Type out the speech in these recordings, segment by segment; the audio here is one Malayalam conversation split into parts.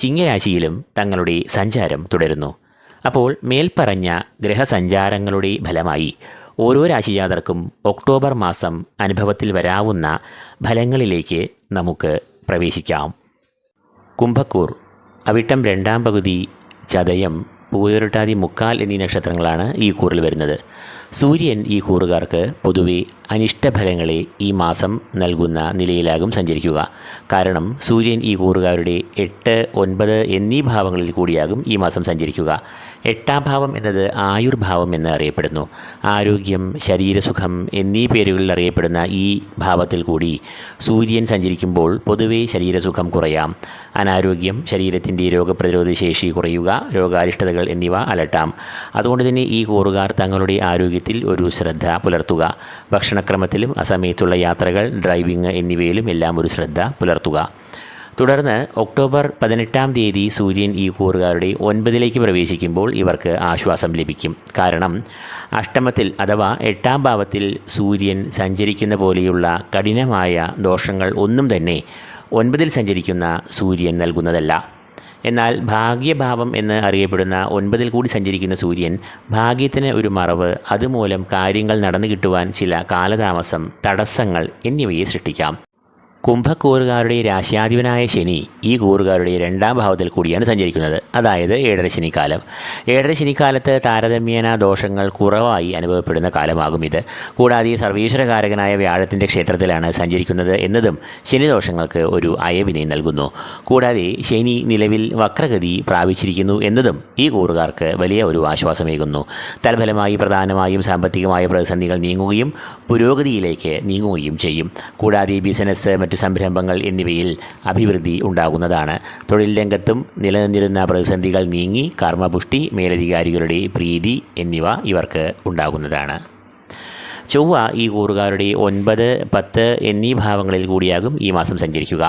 ചിങ്ങരാശിയിലും തങ്ങളുടെ സഞ്ചാരം തുടരുന്നു. അപ്പോൾ മേൽപ്പറഞ്ഞ ഗ്രഹസഞ്ചാരങ്ങളുടെ ഫലമായി ഓരോ രാശിജാതർക്കും ഒക്ടോബർ മാസം അനുഭവത്തിൽ വരാവുന്ന ഫലങ്ങളിലേക്ക് നമുക്ക് പ്രവേശിക്കാം. കുംഭക്കൂർ അവിട്ടം രണ്ടാം പകുതി ചതയം പൂയരുട്ടാതി മുക്കാൽ എന്നീ നക്ഷത്രങ്ങളാണ് ഈ കൂറിൽ വരുന്നത്. സൂര്യൻ ഈ കൂറുകാർക്ക് പൊതുവെ അനിഷ്ടഫലങ്ങളെ ഈ മാസം നൽകുന്ന നിലയിലാകും സഞ്ചരിക്കുക. കാരണം സൂര്യൻ ഈ കൂറുകാരുടെ എട്ട് ഒൻപത് എന്നീ ഭാവങ്ങളിൽ കൂടിയാകും ഈ മാസം സഞ്ചരിക്കുക. എട്ടാം ഭാവം എന്നത് ആയുർഭാവം എന്ന് അറിയപ്പെടുന്നു. ആരോഗ്യം ശരീരസുഖം എന്നീ പേരുകളിൽ അറിയപ്പെടുന്ന ഈ ഭാവത്തിൽ കൂടി സൂര്യൻ സഞ്ചരിക്കുമ്പോൾ പൊതുവെ ശരീരസുഖം കുറയാം. അനാരോഗ്യം ശരീരത്തിന്റെ രോഗപ്രതിരോധ ശേഷി കുറയുക രോഗാരിഷ്ടതകൾ എന്നിവ അലട്ടാം. അതുകൊണ്ട് തന്നെ ഈ കൂറുകാർ തങ്ങളുടെ ആരോഗ്യത്തിൽ ഒരു ശ്രദ്ധ പുലർത്തുക. ഭക്ഷണക്രമത്തിലും അസമയത്തുള്ള യാത്രകൾ ഡ്രൈവിംഗ് എന്നിവയിലും എല്ലാം ഒരു ശ്രദ്ധ പുലർത്തുക. തുടർന്ന് ഒക്ടോബർ പതിനെട്ടാം തീയതി സൂര്യൻ ഈ കൂറുകാരുടെ ഒൻപതിലേക്ക് പ്രവേശിക്കുമ്പോൾ ഇവർക്ക് ആശ്വാസം ലഭിക്കും. കാരണം അഷ്ടമത്തിൽ അഥവാ എട്ടാം ഭാവത്തിൽ സൂര്യൻ സഞ്ചരിക്കുന്ന പോലെയുള്ള കഠിനമായ ദോഷങ്ങൾ ഒന്നും തന്നെ ഒൻപതിൽ സഞ്ചരിക്കുന്ന സൂര്യൻ നൽകുന്നതല്ല. എന്നാൽ ഭാഗ്യഭാവം എന്ന് അറിയപ്പെടുന്ന ഒൻപതിൽ കൂടി സഞ്ചരിക്കുന്ന സൂര്യൻ ഭാഗ്യത്തിന് ഒരു മറവ് അതുമൂലം കാര്യങ്ങൾ നടന്നു കിട്ടുവാൻ ചില കാലതാമസം തടസ്സങ്ങൾ എന്നിവയെ സൃഷ്ടിക്കാം. കുംഭക്കൂറുകാരുടെ രാശ്യാധിപനായ ശനി ഈ കൂറുകാരുടെ രണ്ടാം ഭാവത്തിൽ കൂടിയാണ് സഞ്ചരിക്കുന്നത്. അതായത് ഏഴര ശനിക്കാലം. ഏഴര ശനിക്കാലത്ത് താരതമ്യേന ദോഷങ്ങൾ കുറവായി അനുഭവപ്പെടുന്ന കാലമാകും ഇത്. കൂടാതെ സർവീശ്വരകാരകനായ വ്യാഴത്തിന്റെ ക്ഷേത്രത്തിലാണ് സഞ്ചരിക്കുന്നത് എന്നതും ശനിദോഷങ്ങൾക്ക് ഒരു അയവിനെ നൽകുന്നു. കൂടാതെ ശനി നിലവിൽ വക്രഗതി പ്രാപിച്ചിരിക്കുന്നു എന്നതും ഈ കൂറുകാർക്ക് വലിയ ഒരു ആശ്വാസമേകുന്നു. തൽഫലമായി പ്രധാനമായും സാമ്പത്തികമായ പ്രതിസന്ധികൾ നീങ്ങുകയും പുരോഗതിയിലേക്ക് നീങ്ങുകയും ചെയ്യും. കൂടാതെ ബിസിനസ് മറ്റ് സംരംഭങ്ങൾ എന്നിവയിൽ അഭിവൃദ്ധി ഉണ്ടാകുന്നതാണ്. തൊഴിൽ രംഗത്തും നിലനിന്നിരുന്ന പ്രതിസന്ധികൾ നീങ്ങി കർമ്മപുഷ്ടി മേലധികാരികളുടെ പ്രീതി എന്നിവ ഇവർക്ക് ഉണ്ടാകുന്നതാണ്. ചൊവ്വ ഈ കൂറുകാരുടെ ഒൻപത് പത്ത് എന്നീ ഭാവങ്ങളിൽ കൂടിയാകും ഈ മാസം സഞ്ചരിക്കുക.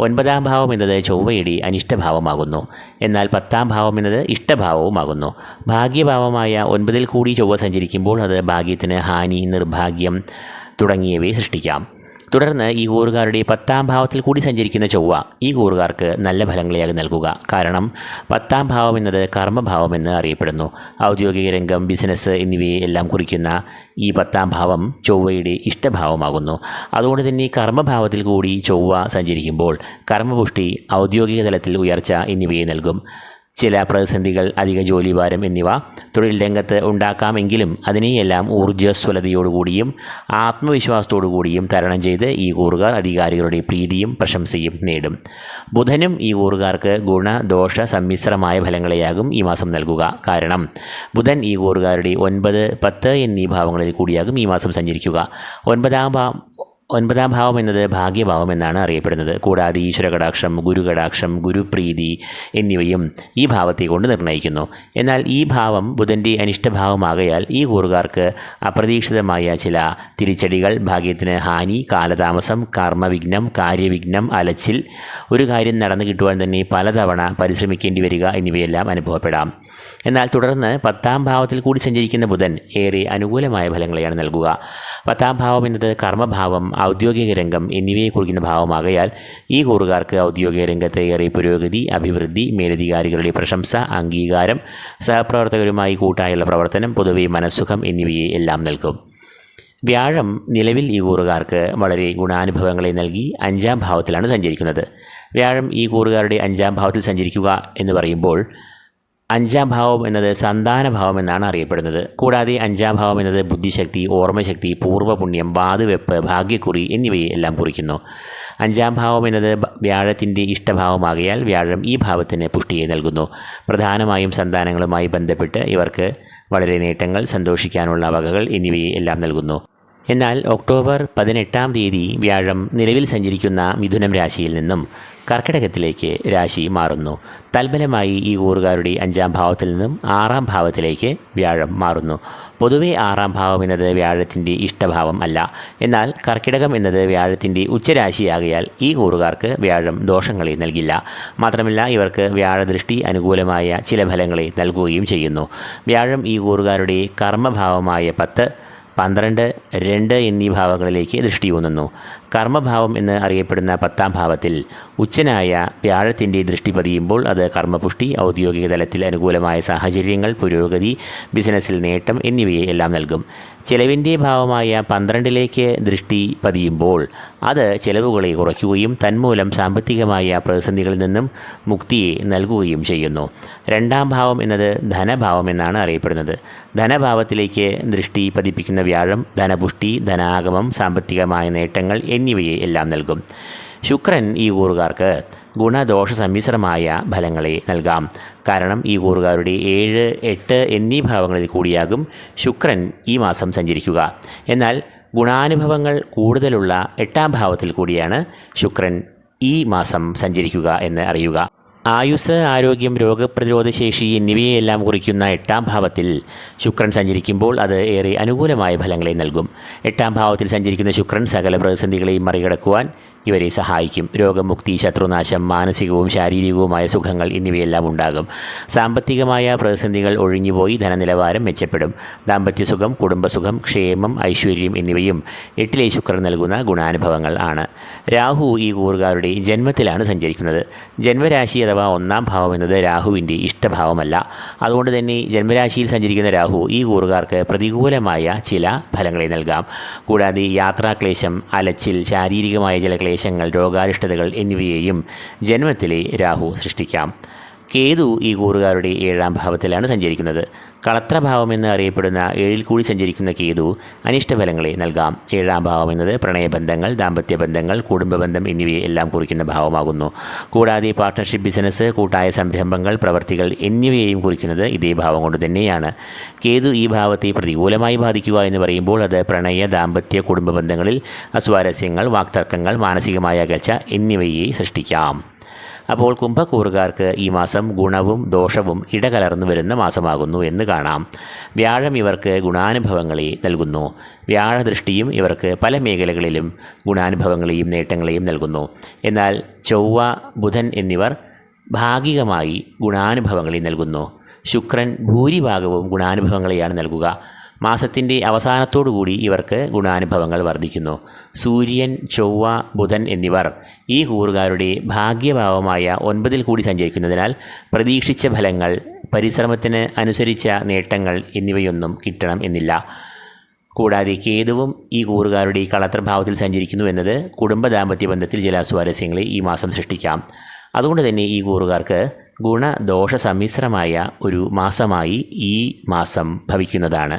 ഒൻപതാം ഭാവം എന്നത് ചൊവ്വയുടെ അനിഷ്ടഭാവമാകുന്നു. എന്നാൽ പത്താം ഭാവം എന്നത് ഇഷ്ടഭാവവുമാകുന്നു. ഭാഗ്യഭാവമായ ഒൻപതിൽ കൂടി ചൊവ്വ സഞ്ചരിക്കുമ്പോൾ അത് ഭാഗ്യത്തിന് ഹാനി നിർഭാഗ്യം തുടങ്ങിയവയെ സൃഷ്ടിക്കാം. തുടർന്ന് ഈ കൂറുകാരുടെ പത്താം ഭാവത്തിൽ കൂടി സഞ്ചരിക്കുന്ന ചൊവ്വ ഈ കൂറുകാർക്ക് നല്ല ഫലങ്ങളെയാകും നൽകുക. കാരണം പത്താം ഭാവം എന്നത് കർമ്മഭാവം എന്ന് അറിയപ്പെടുന്നു. ഔദ്യോഗിക രംഗം ബിസിനസ് എന്നിവയെ എല്ലാം കുറിക്കുന്ന ഈ പത്താം ഭാവം ചൊവ്വയുടെ ഇഷ്ടഭാവമാകുന്നു. അതുകൊണ്ട് തന്നെ കർമ്മഭാവത്തിൽ കൂടി ചൊവ്വ സഞ്ചരിക്കുമ്പോൾ കർമ്മപുഷ്ടി ഔദ്യോഗിക തലത്തിൽ ഉയർച്ച എന്നിവയെ നൽകും. ചില പ്രതിസന്ധികൾ അധിക ജോലിഭാരം എന്നിവ തൊഴിൽ രംഗത്ത് ഉണ്ടാക്കാമെങ്കിലും അതിനെയെല്ലാം ഊർജസ്വലതയോടുകൂടിയും ആത്മവിശ്വാസത്തോടുകൂടിയും തരണം ചെയ്ത് ഈ കൂറുകാർ അധികാരികളുടെ പ്രീതിയും പ്രശംസയും നേടും. ബുധനും ഈ കൂറുകാർക്ക് ഗുണദോഷ സമ്മിശ്രമായ ഫലങ്ങളെയാകും ഈ മാസം നൽകുക. കാരണം ബുധൻ ഈ കൂറുകാരുടെ ഒൻപത് പത്ത് എന്നീ ഭാവങ്ങളിൽ കൂടിയാകും ഈ മാസം സഞ്ചരിക്കുക. ഒൻപതാം ഭാവം ഒൻപതാം ഭാവം എന്നത് ഭാഗ്യഭാവം എന്നാണ് അറിയപ്പെടുന്നത്. കൂടാതെ ഈശ്വരകടാക്ഷം ഗുരുകടാക്ഷം ഗുരുപ്രീതി എന്നിവയും ഈ ഭാവത്തെ കൊണ്ട് നിർണയിക്കുന്നു എന്നാൽ ഈ ഭാവം ബുധന്റെ അനിഷ്ടഭാവമാകയാൽ ഈ കൂറുകാർക്ക് അപ്രതീക്ഷിതമായ ചില തിരിച്ചടികൾ ഭാഗ്യത്തിന് ഹാനി കാലതാമസം കർമ്മവിഘ്നം കാര്യവിഘ്നം അലച്ചിൽ ഒരു കാര്യം നടന്നു കിട്ടുവാൻ തന്നെ പലതവണ പരിശ്രമിക്കേണ്ടി വരിക എന്നിവയെല്ലാം അനുഭവപ്പെടാം. എന്നാൽ തുടർന്ന് പത്താം ഭാവത്തിൽ കൂടി സഞ്ചരിക്കുന്ന ബുധൻ ഏറെ അനുകൂലമായ ഫലങ്ങളെയാണ് നൽകുക. പത്താം ഭാവം എന്നത് കർമ്മഭാവം ഔദ്യോഗിക രംഗം എന്നിവയെ കുറിക്കുന്ന ഭാവമാകയാൽ ഈ കൂറുകാർക്ക് ഔദ്യോഗിക രംഗത്ത് ഏറെ പുരോഗതി അഭിവൃദ്ധി മേലധികാരികളുടെ പ്രശംസ അംഗീകാരം സഹപ്രവർത്തകരുമായി കൂട്ടായുള്ള പ്രവർത്തനം പൊതുവെ മനസ്സുഖം എന്നിവയെ എല്ലാം നൽകും. വ്യാഴം നിലവിൽ ഈ കൂറുകാർക്ക് വളരെ ഗുണാനുഭവങ്ങളെ നൽകി അഞ്ചാം ഭാവത്തിലാണ് സഞ്ചരിക്കുന്നത്. വ്യാഴം ഈ കൂറുകാരുടെ അഞ്ചാം ഭാവത്തിൽ സഞ്ചരിക്കുക എന്ന് പറയുമ്പോൾ അഞ്ചാം ഭാവം എന്നത് സന്താന ഭാവം എന്നാണ് അറിയപ്പെടുന്നത്. കൂടാതെ അഞ്ചാം ഭാവം എന്നത് ബുദ്ധിശക്തി ഓർമ്മശക്തി പൂർവപുണ്യം വാതുവെപ്പ് ഭാഗ്യക്കുറി എന്നിവയെ എല്ലാം കുറിക്കുന്നു. അഞ്ചാം ഭാവം എന്നത് വ്യാഴത്തിന്റെ ഇഷ്ടഭാവമാകയാൽ വ്യാഴം ഈ ഭാവത്തിന് പുഷ്ടിയെ നൽകുന്നു. പ്രധാനമായും സന്താനങ്ങളുമായി ബന്ധപ്പെട്ട് ഇവർക്ക് വളരെ നേട്ടങ്ങൾ സന്തോഷിക്കാനുള്ള വകകൾ എന്നിവയെ എല്ലാം നൽകുന്നു. എന്നാൽ ഒക്ടോബർ പതിനെട്ടാം തീയതി വ്യാഴം നിലവിൽ സഞ്ചരിക്കുന്ന മിഥുനം രാശിയിൽ നിന്നും കർക്കിടകത്തിലേക്ക് രാശി മാറുന്നു. തൽഫലമായി ഈ കൂറുകാരുടെ അഞ്ചാം ഭാവത്തിൽ നിന്നും ആറാം ഭാവത്തിലേക്ക് വ്യാഴം മാറുന്നു. പൊതുവെ ആറാം ഭാവം എന്നത് വ്യാഴത്തിന്റെ ഇഷ്ടഭാവം അല്ല. എന്നാൽ കർക്കിടകം എന്നത് വ്യാഴത്തിന്റെ ഉച്ചരാശിയാകയാൽ ഈ കൂറുകാർക്ക് വ്യാഴം ദോഷങ്ങളെ നൽകില്ല. മാത്രമല്ല ഇവർക്ക് വ്യാഴദൃഷ്ടി അനുകൂലമായ ചില ഫലങ്ങളെ നൽകുകയും ചെയ്യുന്നു. വ്യാഴം ഈ കൂറുകാരുടെ കർമ്മഭാവമായ പത്ത് പന്ത്രണ്ട് രണ്ട് എന്നീ ഭാവങ്ങളിലേക്ക് ദൃഷ്ടിയൂന്നുന്നു കർമ്മഭാവം എന്ന് അറിയപ്പെടുന്ന പത്താം ഭാവത്തിൽ ഉച്ചനായ വ്യാഴത്തിന്റെ ദൃഷ്ടി പതിയുമ്പോൾ അത് കർമ്മപുഷ്ടി ഔദ്യോഗിക തലത്തിൽ അനുകൂലമായ സാഹചര്യങ്ങൾ പുരോഗതി ബിസിനസ്സിൽ നേട്ടം എന്നിവയെ എല്ലാം നൽകും. ചെലവിന്റെ ഭാവമായ പന്ത്രണ്ടിലേക്ക് ദൃഷ്ടി പതിയുമ്പോൾ അത് ചെലവുകളെ കുറയ്ക്കുകയും തന്മൂലം സാമ്പത്തികമായ പ്രതിസന്ധികളിൽ നിന്നും മുക്തിയെ നൽകുകയും ചെയ്യുന്നു. രണ്ടാം ഭാവം എന്നത് ധനഭാവം എന്നാണ് അറിയപ്പെടുന്നത്. ധനഭാവത്തിലേക്ക് ദൃഷ്ടി പതിപ്പിക്കുന്ന വ്യാഴം ധനപുഷ്ടി ധനാഗമം സാമ്പത്തികമായ നേട്ടങ്ങൾ എന്നിവയെ എല്ലാം നൽകും. ശുക്രൻ ഈ കൂറുകാർക്ക് ഗുണദോഷ സമ്മിശ്രമായ ഫലങ്ങളെ നൽകാം. കാരണം ഈ കൂറുകാരുടെ ഏഴ് എട്ട് എന്നീ ഭാവങ്ങളിൽ കൂടിയാകും ശുക്രൻ ഈ മാസം സഞ്ചരിക്കുക. എന്നാൽ ഗുണാനുഭവങ്ങൾ കൂടുതലുള്ള എട്ടാം ഭാവത്തിൽ കൂടിയാണ് ശുക്രൻ ഈ മാസം സഞ്ചരിക്കുക എന്ന് അറിയുക. ആയുസ് ആരോഗ്യം രോഗപ്രതിരോധ ശേഷി എന്നിവയെല്ലാം കുറിക്കുന്ന എട്ടാം ഭാവത്തിൽ ശുക്രൻ സഞ്ചരിക്കുമ്പോൾ അത് ഏറെ അനുകൂലമായ ഫലങ്ങളെ നൽകും. എട്ടാം ഭാവത്തിൽ സഞ്ചരിക്കുന്ന ശുക്രൻ സകല പ്രതിസന്ധികളെയും മറികടക്കുവാൻ ഇവരെ സഹായിക്കും. രോഗമുക്തി ശത്രുനാശം മാനസികവും ശാരീരികവുമായ സുഖങ്ങൾ എന്നിവയെല്ലാം ഉണ്ടാകും. സാമ്പത്തികമായ പ്രതിസന്ധികൾ ഒഴിഞ്ഞുപോയി ധനനിലവാരം മെച്ചപ്പെടും. ദാമ്പത്യസുഖം കുടുംബസുഖം ക്ഷേമം ഐശ്വര്യം എന്നിവയും എട്ടിലെ ശുക്രൻ നൽകുന്ന ഗുണാനുഭവങ്ങൾ ആണ്. രാഹു ഈ കൂറുകാരുടെ ജന്മത്തിലാണ് സഞ്ചരിക്കുന്നത്. ജന്മരാശി അഥവാ ഒന്നാം ഭാവം എന്നത് രാഹുവിന്റെ ഇഷ്ടഭാവമല്ല. അതുകൊണ്ട് തന്നെ ജന്മരാശിയിൽ സഞ്ചരിക്കുന്ന രാഹു ഈ കൂറുകാർക്ക് പ്രതികൂലമായ ചില ഫലങ്ങളെ നൽകാം. കൂടാതെ യാത്രാക്ലേശം അലച്ചിൽ ശാരീരികമായ ചില ക്ലേശങ്ങൾ രോഗാരിഷ്ടതകൾ എന്നിവയെയും ജന്മത്തിലെ രാഹു സൃഷ്ടിക്കാം. കേതു ഈ കൂറുകാരുടെ ഏഴാം ഭാവത്തിലാണ് സഞ്ചരിക്കുന്നത്. കളത്രഭാവം എന്ന് അറിയപ്പെടുന്ന ഏഴിൽ കൂടി സഞ്ചരിക്കുന്ന കേതു അനിഷ്ടഫലങ്ങളെ നൽകാം. ഏഴാം ഭാവം എന്നത് പ്രണയബന്ധങ്ങൾ ദാമ്പത്യ ബന്ധങ്ങൾ കുടുംബബന്ധം എന്നിവയെ എല്ലാം കുറിക്കുന്ന ഭാവമാകുന്നു. കൂടാതെ പാർട്ട്ണർഷിപ്പ് ബിസിനസ് കൂട്ടായ സംരംഭങ്ങൾ പ്രവർത്തികൾ എന്നിവയെയും കുറിക്കുന്നത് ഇതേ ഭാവം കൊണ്ട് തന്നെയാണ്. കേതു ഈ ഭാവത്തെ പ്രതികൂലമായി ബാധിക്കുക എന്ന് പറയുമ്പോൾ അത് പ്രണയ ദാമ്പത്യ കുടുംബ ബന്ധങ്ങളിൽ അസ്വാരസ്യങ്ങൾ വാക്തർക്കങ്ങൾ മാനസികമായ അകൽച്ച എന്നിവയെ സൃഷ്ടിക്കാം. അപ്പോൾ കുംഭക്കൂറുകാർക്ക് ഈ മാസം ഗുണവും ദോഷവും ഇടകലർന്നു വരുന്ന മാസമാകുന്നു എന്ന് കാണാം. വ്യാഴം ഇവർക്ക് ഗുണാനുഭവങ്ങളെ നൽകുന്നു. വ്യാഴദൃഷ്ടിയും ഇവർക്ക് പല മേഖലകളിലും ഗുണാനുഭവങ്ങളെയും നേട്ടങ്ങളെയും നൽകുന്നു. എന്നാൽ ചൊവ്വ ബുധൻ എന്നിവർ ഭാഗികമായി ഗുണാനുഭവങ്ങളെ നൽകുന്നു. ശുക്രൻ ഭൂരിഭാഗവും ഗുണാനുഭവങ്ങളെയാണ് നൽകുക. മാസത്തിന്റെ അവസാനത്തോടുകൂടി ഇവർക്ക് ഗുണാനുഭവങ്ങൾ വർദ്ധിക്കുന്നു. സൂര്യൻ ചൊവ്വ ബുധൻ എന്നിവർ ഈ കൂറുകാരുടെ ഭാഗ്യഭാവമായ ഒൻപതിൽ കൂടി സഞ്ചരിക്കുന്നതിനാൽ പ്രതീക്ഷിച്ച ഫലങ്ങൾ പരിശ്രമത്തിന് അനുസരിച്ച നേട്ടങ്ങൾ എന്നിവയൊന്നും കിട്ടണം എന്നില്ല. കൂടാതെ കേതുവും ഈ കൂറുകാരുടെ കളത്രഭാവത്തിൽ സഞ്ചരിക്കുന്നു എന്നത് കുടുംബ ദാമ്പത്യ ബന്ധത്തിൽ ചില സ്വാരസ്യങ്ങളെ ഈ മാസം സൃഷ്ടിക്കാം. അതുകൊണ്ട് തന്നെ ഈ കൂറുകാർക്ക് ഗുണദോഷ സമ്മിശ്രമായ ഒരു മാസമായി ഈ മാസം ഭവിക്കുന്നതാണ്.